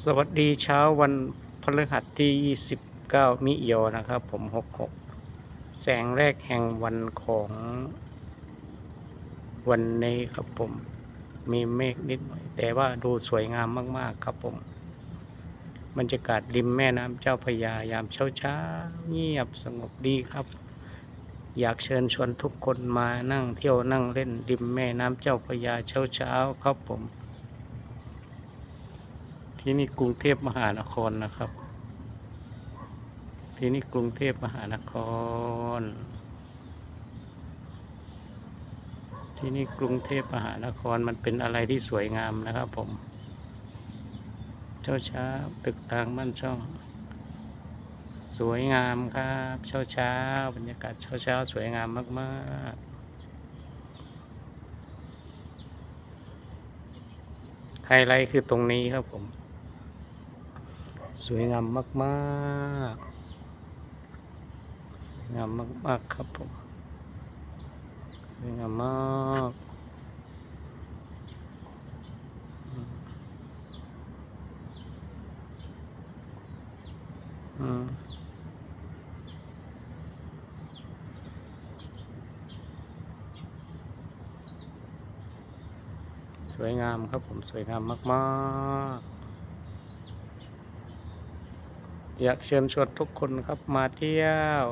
สวัสดีเช้าวันพฤหัสที่ 29 มิโยนะครับ ผม 66 แสงแรกแห่งวันของวันนี้ครับผม มีเมฆนิดหน่อย แต่ว่าดูสวยงามมาก ๆ ครับผม บรรยากาศริมแม่น้ำเจ้าพยายามเช้าเช้าๆเงียบสงบดีครับ อยากเชิญชวนทุกคนมานั่งเที่ยวนั่งเล่นริมแม่น้ำเจ้าพยาเช้าเช้าๆครับผม ที่นี่กรุงเทพมหานครนะครับ ที่นี่กรุงเทพมหานคร ที่นี่กรุงเทพมหานครมันเป็นอะไรที่สวยงามนะครับ ผม เช้าเช้าตึกทางบ้านช่อง สวยงามครับเช้าเช้าบรรยากาศเช้าเช้าสวยงามมากๆไฮไลท์คือตรงนี้ครับผม สวยงามมากๆสวยงามมากๆครับผมสวยงามมากอืมสวยงามครับผมสวยงามมาก ๆ อยากเชิญชวนทุกคนครับมาเที่ยว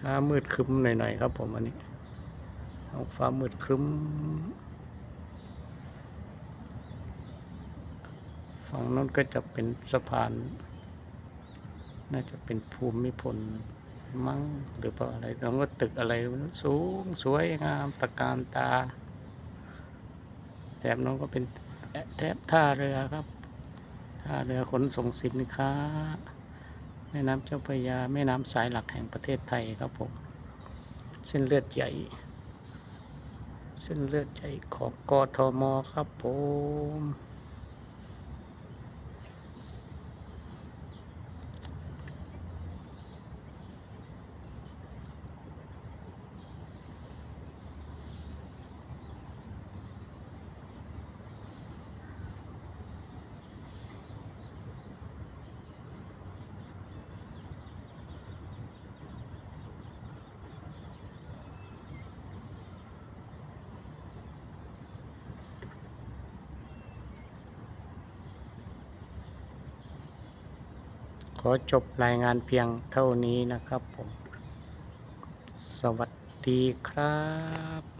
ฟ้ามืดครึ้มหน่อยๆครับผมอันนี้ท้องฟ้ามืดครึ้ม ฝั่งนู้นก็จะเป็นสะพาน น่าจะเป็นภูมิพล มั้งหรือเปล่าอะไรแล้วก็ตึกอะไรสูงสวยงามตะการตาแถบนู้นก็เป็นแถบท่าเรือครับท่าเรือขนส่งสินค้า แม่น้ำเจ้าพระยาแม่น้ำสายหลักแห่งประเทศไทยครับผมเส้นเลือดใหญ่ เส้นเลือดใหญ่ของกทมครับผม ข อจบรายงานเพียงเท่านี้นะครับผม สวัสดีครับ